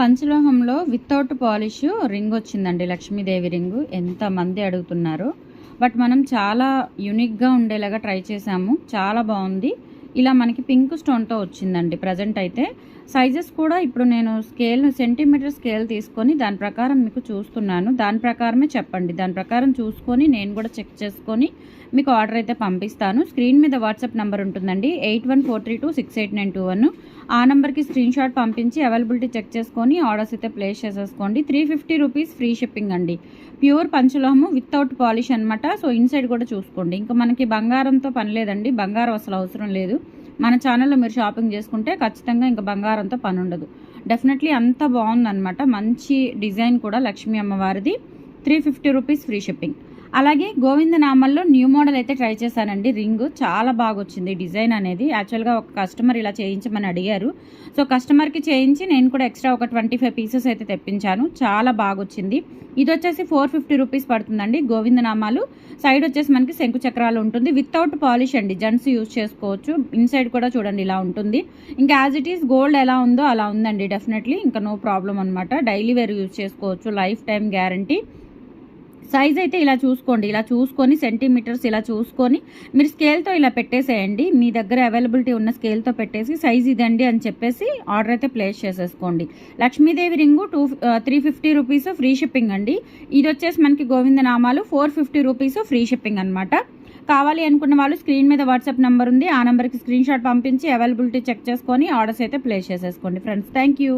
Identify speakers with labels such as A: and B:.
A: పంచలోహంలో without polish ring వచ్చిందండి Lakshmidevi ring. ఎంతమంది అడుగుతున్నారు. బట్ మనం చాలా యూనిక్గా ఉండేలాగా ట్రై చేసాము చాలా బాగుంది. ఇలా మనకి పింక్ స్టోన్తో వచ్చిందండి ప్రజెంట్ అయితే. సైజెస్ కూడా ఇప్పుడు నేను స్కేల్ సెంటీమీటర్ స్కేల్ తీసుకొని దాని ప్రకారం మీకు చూస్తున్నాను. దాని ప్రకారమే చెప్పండి. దాని ప్రకారం చూసుకొని నేను కూడా చెక్ చేసుకొని మీకు ఆర్డర్ అయితే పంపిస్తాను. స్క్రీన్ మీద వాట్సాప్ నెంబర్ ఉంటుందండి eight one four three two six eight nine two one. ఆ నెంబర్కి స్క్రీన్ షాట్ పంపించి అవైలబిలిటీ చెక్ చేసుకొని ఆర్డర్స్ అయితే ప్లేస్ చేసేసుకోండి. Three fifty rupees free shipping అండి. ప్యూర్ పంచలోహము వితౌట్ పాలిష్ అనమాట సో ఇన్సైడ్ కూడా చూసుకోండి. ఇంకా మనకి బంగారంతో పని లేదండి. బంగారం అసలు అవసరం లేదు. మన ఛానల్లో మీరు షాపింగ్ చేసుకుంటే ఖచ్చితంగా ఇంకా బంగారంతో పని ఉండదు. డెఫినెట్లీ అంత బాగుందన్నమాట. మంచి డిజైన్ కూడా లక్ష్మీ అమ్మవారిది. Three fifty rupees free shipping. అలాగే గోవిందనామాల్లో న్యూ మోడల్ అయితే ట్రై చేశానండి. రింగ్ చాలా బాగా వచ్చింది డిజైన్ అనేది యాక్చువల్గా ఒక కస్టమర్ ఇలా చేయించమని అడిగారు. సో కస్టమర్కి చేయించి నేను కూడా ఎక్స్ట్రా ఒక ట్వంటీ ఫైవ్ పీసెస్ అయితే తెప్పించాను. చాలా బాగా వచ్చింది ఇది వచ్చేసి ఫోర్ ఫిఫ్టీ రూపీస్ పడుతుందండి గోవిందనామాలు. సైడ్ వచ్చేసి మనకి శంకు చక్రాలు ఉంటుంది. వితౌట్ పాలిష్ అండి. జెంట్స్ యూజ్ చేసుకోవచ్చు. ఇన్సైడ్ కూడా చూడండి ఇలా ఉంటుంది. ఇంకా యాజ్ ఇట్ ఈస్ గోల్డ్ ఎలా ఉందో అలా ఉందండి డెఫినెట్లీ. ఇంకా నో ప్రాబ్లం అనమాట డైలీ వేర్ యూజ్ చేసుకోవచ్చు. Lifetime guarantee. సైజ్ అయితే ఇలా చూసుకోండి. ఇలా చూసుకొని సెంటీమీటర్స్ ఇలా చూసుకొని మీరు స్కేల్తో ఇలా పెట్టేసేయండి. మీ దగ్గర అవైలబిలిటీ ఉన్న స్కేల్తో పెట్టేసి సైజ్ ఇదండి అని చెప్పేసి ఆర్డర్ అయితే ప్లేస్ చేసేసుకోండి. Lakshmidevi ring two three fifty rupees free shipping అండి. ఇది వచ్చేసి మనకి గోవిందనామాలు four fifty rupees free shipping అనమాట కావాలి అనుకున్న వాళ్ళు స్క్రీన్ మీద వాట్సాప్ నెంబర్ ఉంది. ఆ నెంబర్కి స్క్రీన్ షాట్ పంపించి అవైలబిలిటీ చెక్ చేసుకొని ఆర్డర్స్ అయితే ప్లేస్ చేసేసుకోండి. Friends thank you